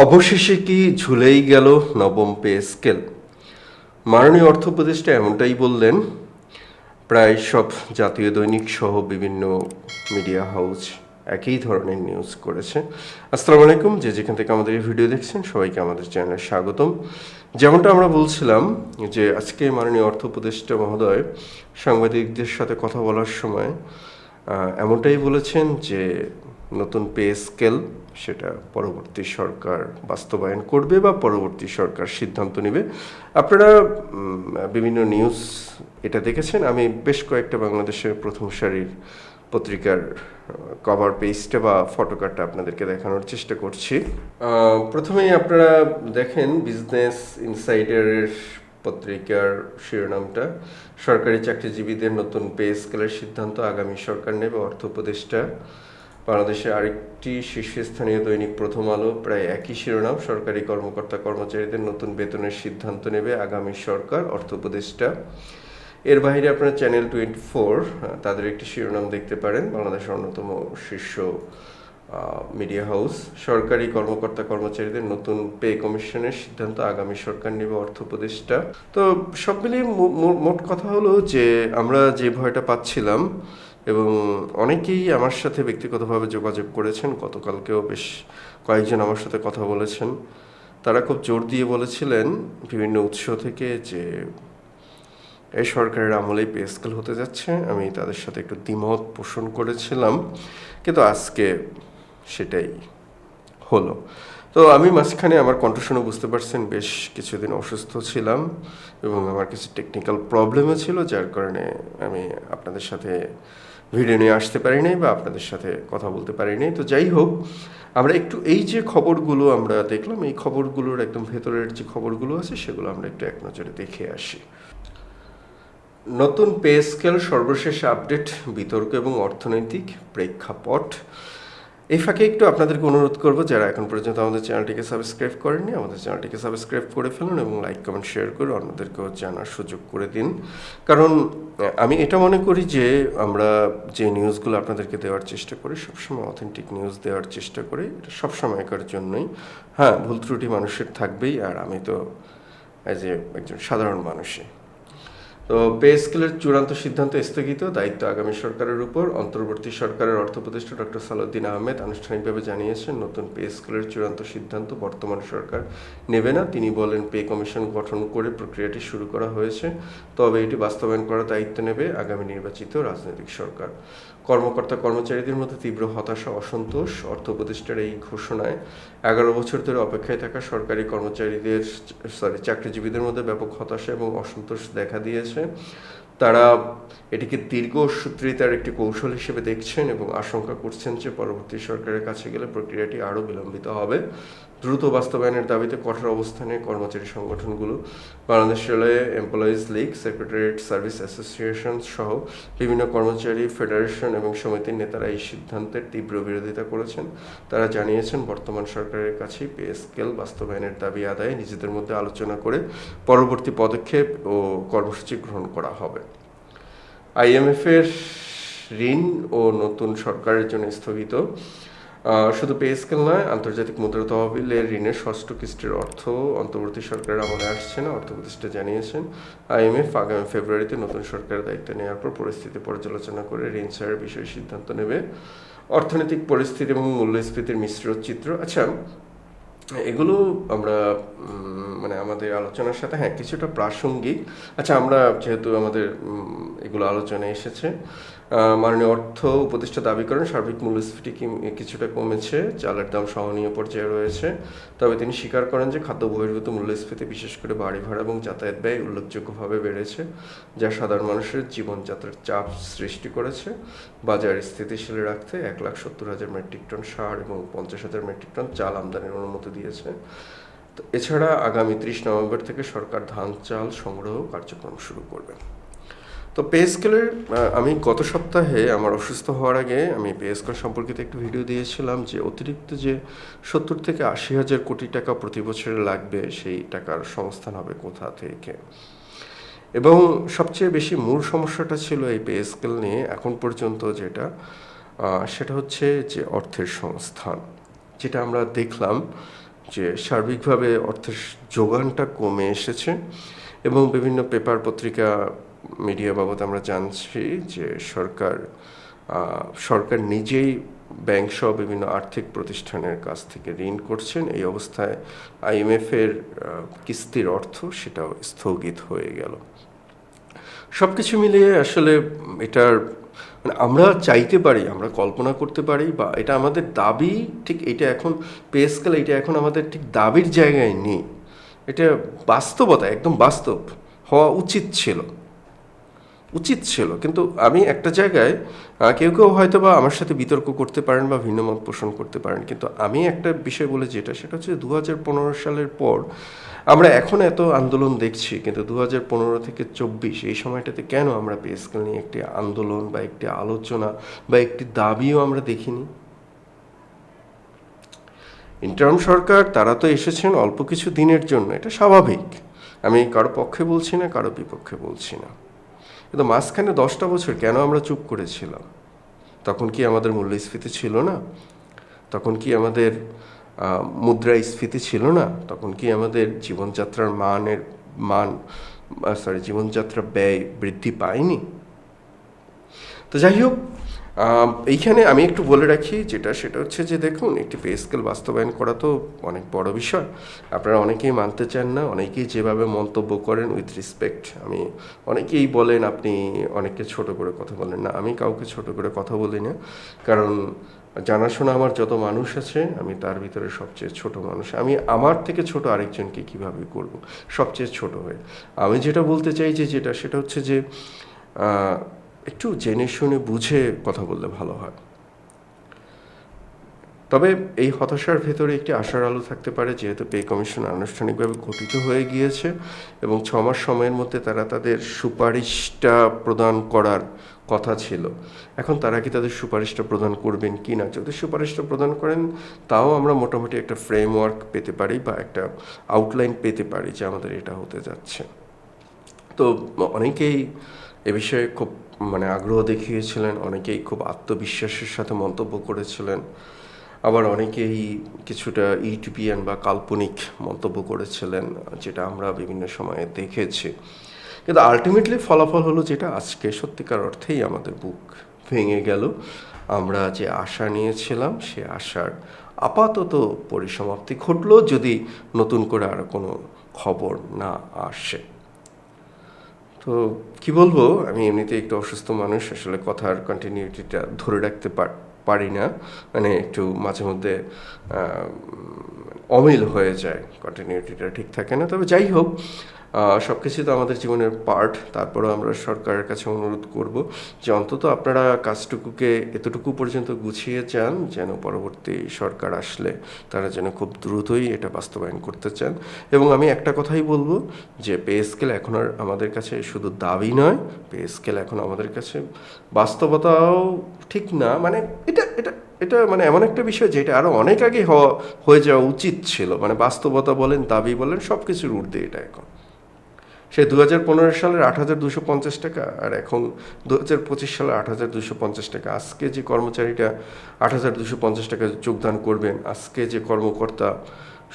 অবশেষে কি ঝুলেই গেল নবম পে স্কেল? মাননীয় অর্থ উপদেষ্টা এমনটাই বললেন প্রায় সব জাতীয় দৈনিক সহ বিভিন্ন মিডিয়া হাউস একই ধরনের নিউজ করেছে। আসসালামু আলাইকুম, যে যেখান থেকে আমাদের এই ভিডিও দেখছেন সবাইকে আমাদের চ্যানেলে স্বাগতম। যেমনটা আমরা বলছিলাম যে আজকে মাননীয় অর্থ উপদেষ্টা মহোদয় সাংবাদিকদের সাথে কথা বলার সময় এমনটাই বলেছেন যে নতুন পে স্কেল, সেটা পরবর্তী সরকার বাস্তবায়ন করবে বা পরবর্তী সরকার সিদ্ধান্ত নেবে। আপনারা বিভিন্ন নিউজ এটা দেখেছেন? আমি বেশ কয়েকটা বাংলাদেশের প্রথম সারির পত্রিকার কভার পেজটা বা ফটোকার্ডটা আপনাদেরকে দেখানোর চেষ্টা করছি। প্রথমেই আপনারা দেখেন বিজনেস ইনসাইডারের পত্রিকার শিরোনামটা। সরকারি চাকরিজীবীদের নতুন পে স্কেলের সিদ্ধান্ত আগামী সরকার নেবে, অর্থ উপদেষ্টা। বাংলাদেশে আরেকটি শীর্ষস্থানীয় দৈনিক প্রথম আলো, প্রায় একই শিরোনাম। সরকারি কর্মকর্তা কর্মচারীদের নতুন বেতনের সিদ্ধান্ত নেবে আগামী সরকার, অর্থ উপদেষ্টা। এর বাইরে আপনারা চ্যানেল টোয়েন্টি ফোর, তাদের একটি শিরোনাম দেখতে পারেন। বাংলাদেশের অন্যতম শীর্ষ মিডিয়া হাউস। সরকারি কর্মকর্তা কর্মচারীদের নতুন পে কমিশনের সিদ্ধান্ত আগামী সরকার নেবে, অর্থ উপদেষ্টা। তো সব মিলিয়ে মোট কথা হলো যে আমরা যে ভয়টা পাচ্ছিলাম এবং অনেকেই আমার সাথে ব্যক্তিগতভাবে যোগাযোগ করেছেন। গতকালকেও বেশ কয়েকজন আমার সাথে কথা বলেছেন। তারা খুব জোর দিয়ে বলেছিলেন বিভিন্ন উৎস থেকে যে, এই সরকারের আমলেই পে স্কেল হতে যাচ্ছে। আমি তাদের সাথে একটু দ্বিমত পোষণ করেছিলাম। কিন্তু আজকে সেটাই হলো। তো আমি মাঝখানে আমার কণ্ঠ শুনে বুঝতে পারছেন, বেশ কিছুদিন অসুস্থ ছিলাম এবং আমার কিছু টেকনিক্যাল প্রবলেমও ছিল, যার কারণে আমি আপনাদের সাথে ভিডিও নিয়ে আসতে পারি নাই বা আপনাদের সাথে কথা বলতে পারি নাই তো যাই হোক, আমরা একটু এই যে খবরগুলো আমরা দেখলাম, এই খবরগুলোর একদম ভেতরের যে খবরগুলো আছে, সেগুলো আমরা একটু এক নজরে দেখে আসি। নতুন পে স্কেল সর্বশেষ আপডেট বিতর্ক এবং অর্থনৈতিক প্রেক্ষাপট। এই ফাঁকে একটু আপনাদেরকে অনুরোধ করব, যারা এখন পর্যন্ত আমাদের চ্যানেলটিকে সাবস্ক্রাইব করেননি, আমাদের চ্যানেলটিকে সাবস্ক্রাইব করে ফেলুন এবং লাইক, কমেন্ট, শেয়ার করে অন্যদেরকেও জানার সুযোগ করে দিন। কারণ আমি এটা মনে করি যে, আমরা যে নিউজগুলো আপনাদেরকে দেওয়ার চেষ্টা করি, সবসময় অথেন্টিক নিউজ দেওয়ার চেষ্টা করি, এটা সবসময়কার জন্যই। হ্যাঁ ভুল ত্রুটি মানুষের থাকবেই, আর আমি তো অ্যাজ এ একজন সাধারণ মানুষই। তো পে স্কেলের চূড়ান্ত সিদ্ধান্ত স্থগিত, দায়িত্ব আগামী সরকারের উপর। অন্তর্বর্তী সরকারের অর্থ উপদেষ্টা ডক্টর সালাউদ্দিন আহমেদ আনুষ্ঠানিকভাবে জানিয়েছেন, নতুন পে স্কেলের চূড়ান্ত সিদ্ধান্ত বর্তমান সরকার নেবে না। তিনি বলেন, পে কমিশন গঠন করে প্রক্রিয়াটি শুরু করা হয়েছে, তবে এটি বাস্তবায়ন করার দায়িত্ব নেবে আগামী নির্বাচিত রাজনৈতিক সরকার। কর্মকর্তা কর্মচারীদের মধ্যে তীব্র হতাশা, অসন্তোষ, অর্থ উপদেষ্টার এই ঘোষণায় এগারো বছর ধরে অপেক্ষায় থাকা সরকারি কর্মচারীদের সরি চাকরিজীবীদের মধ্যে ব্যাপক হতাশা এবং অসন্তোষ দেখা দিয়েছে। তারা এটিকে দীর্ঘ সূত্রিতার একটি কৌশল হিসেবে দেখছেন এবং আশঙ্কা করছেন যে পরবর্তী সরকারের কাছে গেলে প্রক্রিয়াটি আরও বিলম্বিত হবে। দ্রুত বাস্তবায়নের দাবিতে কঠোর অবস্থানে কর্মচারী সংগঠনগুলো, Bangladesh railway employees league secretariat service association সহ বিভিন্ন কর্মচারী ফেডারেশন এবং সমিতির নেতারা এই সিদ্ধান্তের তীব্র বিরোধিতা করেছেন। তারা জানিয়েছেন, বর্তমান সরকারের কাছে পে স্কেল বাস্তবায়নের দাবি আদায়ে নিজেদের মধ্যে আলোচনা করে পরবর্তী পদক্ষেপ ও কর্মসূচি গ্রহণ করা হবে। আইএমএফের ঋণ ও নতুন সরকারের জন্য স্থগিত। শুধু পে স্কেল নয়, আন্তর্জাতিক মুদ্রা তহবিলের ঋণের ষষ্ঠ কিস্তির অর্থ অন্তর্বর্তী সরকারের আমলে আসছে না, অর্থ প্রতিষ্ঠা জানিয়েছেন। আইএমএফ আগামী ফেব্রুয়ারিতে নতুন সরকারের দায়িত্ব নেওয়ার পর পরিস্থিতি পর্যালোচনা করে ঋণ ছাড়ের বিষয়ে সিদ্ধান্ত নেবে। অর্থনৈতিক পরিস্থিতি এবং মূল্যস্ফীতির মিশ্র চিত্র। আচ্ছা এগুলো আমরা মানে আমাদের আলোচনার সাথে হ্যাঁ কিছুটা প্রাসঙ্গিক। আচ্ছা আমরা যেহেতু আমাদের এগুলো আলোচনায় এসেছে মাননীয় অর্থ উপদেষ্টা দাবি করেন, সার্বিক মূল্যস্ফীতি কিছুটা কমেছে, চালের দাম সহনীয় পর্যায়ে রয়েছে। তবে তিনি স্বীকার করেন যে খাদ্য বহির্ভূত মূল্যস্ফীতি বিশেষ করে বাড়ি ভাড়া এবং যাতায়াত ব্যয় উল্লেখযোগ্যভাবে বেড়েছে, যা সাধারণ মানুষের জীবনযাত্রার চাপ সৃষ্টি করেছে। বাজার স্থিতিশীল রাখতে এক লাখ সত্তর হাজার মেট্রিক টন সার এবং পঞ্চাশ হাজার মেট্রিক টন চাল আমদানির অনুমতি দিয়েছে। এছাড়া আগামী ত্রিশ নভেম্বর থেকে সরকার ধান, চাল সংগ্রহ কার্যক্রম শুরু করবে। তো পে স্কেলের আমি গত সপ্তাহে আমার অসুস্থ হওয়ার আগে আমি পে স্কেল সম্পর্কিত একটু ভিডিও দিয়েছিলাম যে অতিরিক্ত যে সত্তর থেকে আশি হাজার কোটি টাকা প্রতি বছরে লাগবে সেই টাকার সংস্থান হবে কোথা থেকে? এবং সবচেয়ে বেশি মূল সমস্যাটা ছিল এই পে স্কেল নিয়ে এখন পর্যন্ত যেটা সেটা হচ্ছে যে অর্থের সংস্থান। যেটা আমরা দেখলাম যে সার্বিকভাবে অর্থের যোগানটা কমে এসেছে এবং বিভিন্ন পেপার পত্রিকা মিডিয়া বাবদ আমরা জানছি যে সরকার সরকার নিজেই ব্যাংক সহ বিভিন্ন আর্থিক প্রতিষ্ঠানের কাছ থেকে ঋণ করছেন। এই অবস্থায় আইএমএফের কিস্তির অর্থ সেটাও স্থগিত হয়ে গেল। সব কিছু মিলিয়ে আসলে এটার মানে আমরা চাইতে পারি, আমরা কল্পনা করতে পারি বা এটা আমাদের দাবি, ঠিক এটা এখন পে স্কেল এটা এখন আমাদের ঠিক দাবির জায়গায় নেই। এটা বাস্তবতা, একদম বাস্তব হওয়া উচিত ছিল। উচিত ছিল। কিন্তু আমি একটা জায়গায় কেউ কেউ হয়তো বা আমার সাথে বিতর্ক করতে পারেন বা ভিন্ন মত পোষণ করতে পারেন। কিন্তু আমি একটা বিষয় বলে যেটা, সেটা হচ্ছে দু হাজার পনেরো সালের পর আমরা এখন এত আন্দোলন দেখছি, কিন্তু দু হাজার পনেরো থেকে চব্বিশ এই সময়টাতে কেন আমরা পে স্কেল নিয়ে একটি আন্দোলন বা একটি আলোচনা বা একটি দাবিও আমরা দেখিনি? ইন্টার্ম সরকার, তারা তো এসেছেন অল্প কিছু দিনের জন্য, এটা স্বাভাবিক। আমি কারও পক্ষে বলছি না, কারও বিপক্ষে বলছি না। কিন্তু মাঝখানে দশটা বছর কেন আমরা চুপ করেছিলাম? তখন কি আমাদের মূল্যস্ফীতি ছিল না? তখন কি আমাদের মুদ্রা মুদ্রাস্ফীতি ছিল না? তখন কি আমাদের জীবনযাত্রার মানের, মান সরি জীবনযাত্রা ব্যয় বৃদ্ধি পায়নি? তো যাই হোক এইখানে আমি একটু বলে রাখি, যেটা সেটা হচ্ছে যে দেখুন, একটি পে স্কেল বাস্তবায়ন করা তো অনেক বড় বিষয়। আপনারা অনেকেই মানতে চান না, অনেকেই যেভাবে মন্তব্য করেন উইথ রেসপেক্ট আমি অনেকেই বলেন আপনি অনেককে ছোট করে কথা বলেন না, আমি কাউকে ছোট করে কথা বলি না। কারণ জানাশোনা আমার যত মানুষ আছে, আমি তার ভিতরে সবচেয়ে ছোট মানুষ। আমি আমার থেকে ছোট আরেকজনকে কীভাবে করব? সবচেয়ে ছোট হয়ে। আমি যেটা বলতে চাই যে, যেটা সেটা হচ্ছে যে একটু জেনে শুনে বুঝে কথা বললে ভালো হয়। তবে এই হতাশার ভেতরে একটি আশার আলো থাকতে পারে, যেহেতু পে কমিশন আনুষ্ঠানিকভাবে গঠিত হয়ে গিয়েছে এবং ছ মাস সময়ের মধ্যে তারা তাদের সুপারিশটা প্রদান করার কথা ছিল। এখন তারা কি তাদের সুপারিশটা প্রদান করবেন কি না? যদি সুপারিশটা প্রদান করেন, তাও আমরা মোটামুটি একটা ফ্রেমওয়ার্ক পেতে পারি বা একটা আউটলাইন পেতে পারি যে আমাদের এটা হতে যাচ্ছে। তো অনেকেই এ বিষয়ে খুব মানে আগ্রহ দেখিয়েছিলেন, অনেকেই খুব আত্মবিশ্বাসের সাথে মন্তব্য করেছিলেন। আবার অনেকেই কিছুটা ইউটিপিয়ান বা কাল্পনিক মন্তব্য করেছিলেন, যেটা আমরা বিভিন্ন সময়ে দেখেছি। কিন্তু আলটিমেটলি ফলাফল হলো যেটা, আজকে সত্যিকার অর্থেই আমাদের বুক ভেঙে গেল। আমরা যে আশা নিয়েছিলাম, সে আশার আপাতত পরিসমাপ্তি ঘটলো, যদি নতুন করে আর কোনো খবর না আসে। তো কি বলব? আমি এমনিতে একটু অসুস্থ মানুষ আসলে কথার কন্টিনিউটিটা ধরে রাখতে পার- পারি না মানে একটু মাঝে মধ্যে অমিল হয়ে যায় কন্টিনিউটিটা ঠিক থাকে না। তবে যাই হোক সব কিছু তো আমাদের জীবনের পার্ট তারপরেও আমরা সরকারের কাছে অনুরোধ করব যে অন্তত আপনারা কাজটুকুকে এতটুকু পর্যন্ত গুছিয়ে যান যেন পরবর্তী সরকার আসলে তারা যেন খুব দ্রুতই এটা বাস্তবায়ন করতে চান। এবং আমি একটা কথাই বলব যে পে স্কেল এখন আর আমাদের কাছে শুধু দাবি নয়, পে স্কেল এখন আমাদের কাছে বাস্তবতাও ঠিক না মানে এটা এটা এটা মানে এমন একটা বিষয় যেটা আরও অনেক আগে হওয়া, হয়ে যাওয়া উচিত ছিল। মানে বাস্তবতা বলেন, দাবি বলেন সব কিছুর ঊর্ধ্বে এটা এখন। সে দু হাজার পনেরো সালের আট হাজার দুশো পঞ্চাশ টাকা, আর এখন দু হাজার পঁচিশ সালের আট হাজার দুশো পঞ্চাশ টাকা। আজকে যে কর্মচারীটা আট হাজার দুশো পঞ্চাশ টাকা যোগদান করবেন, আজকে যে কর্মকর্তা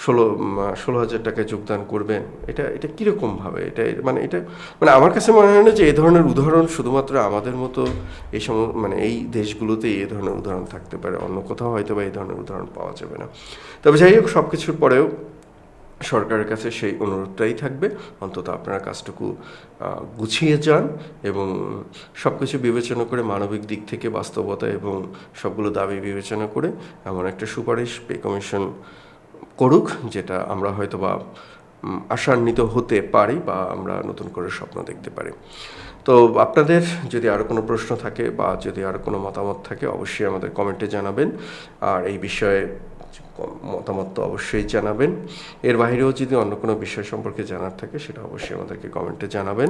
ষোলো ষোলো হাজার টাকায় যোগদান করবেন। এটা এটা কীরকমভাবে এটা মানে এটা মানে আমার কাছে মনে হয় না যে এই ধরনের উদাহরণ শুধুমাত্র আমাদের মতো এই সম মানে এই দেশগুলোতেই এ ধরনের উদাহরণ থাকতে পারে। অন্য কোথাও হয়তো বা এই ধরনের উদাহরণ পাওয়া যাবে না। তবে যাই হোক সব কিছুর পরেও সরকারের কাছে সেই অনুরোধটাই থাকবে। অন্তত আপনারা কাজটুকু গুছিয়ে যান এবং সব কিছু বিবেচনা করে মানবিক দিক থেকে বাস্তবতা এবং সবগুলো দাবি বিবেচনা করে এমন একটা সুপারিশ, পে কমিশন করুক, যেটা আমরা হয়তো বা আশান্বিত হতে পারি বা আমরা নতুন করে স্বপ্ন দেখতে পারি। তো আপনাদের যদি আরও কোনো প্রশ্ন থাকে বা যদি আরও কোনো মতামত থাকে, অবশ্যই আমাদের কমেন্টে জানাবেন। আর এই বিষয়ে মতামত তো অবশ্যই জানাবেন। এর বাইরেও যদি অন্য কোনো বিষয় সম্পর্কে জানার থাকে, সেটা অবশ্যই আমাদেরকে কমেন্টে জানাবেন।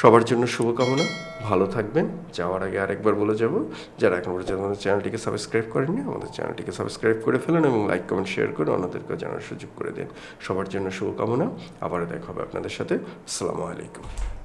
সবার জন্য শুভকামনা, ভালো থাকবেন। যাওয়ার আগে আরেকবার বলে যাব, যারা এখন পর্যন্ত আমাদের চ্যানেলটিকে সাবস্ক্রাইব করেননি, আমাদের চ্যানেলটিকে সাবস্ক্রাইব করে ফেলুন এবং লাইক, কমেন্ট, শেয়ার করে অন্যদেরকেও জানার সুযোগ করে দিন। সবার জন্য শুভকামনা, আবারও দেখা হবে আপনাদের সাথে। আসসালামু আলাইকুম।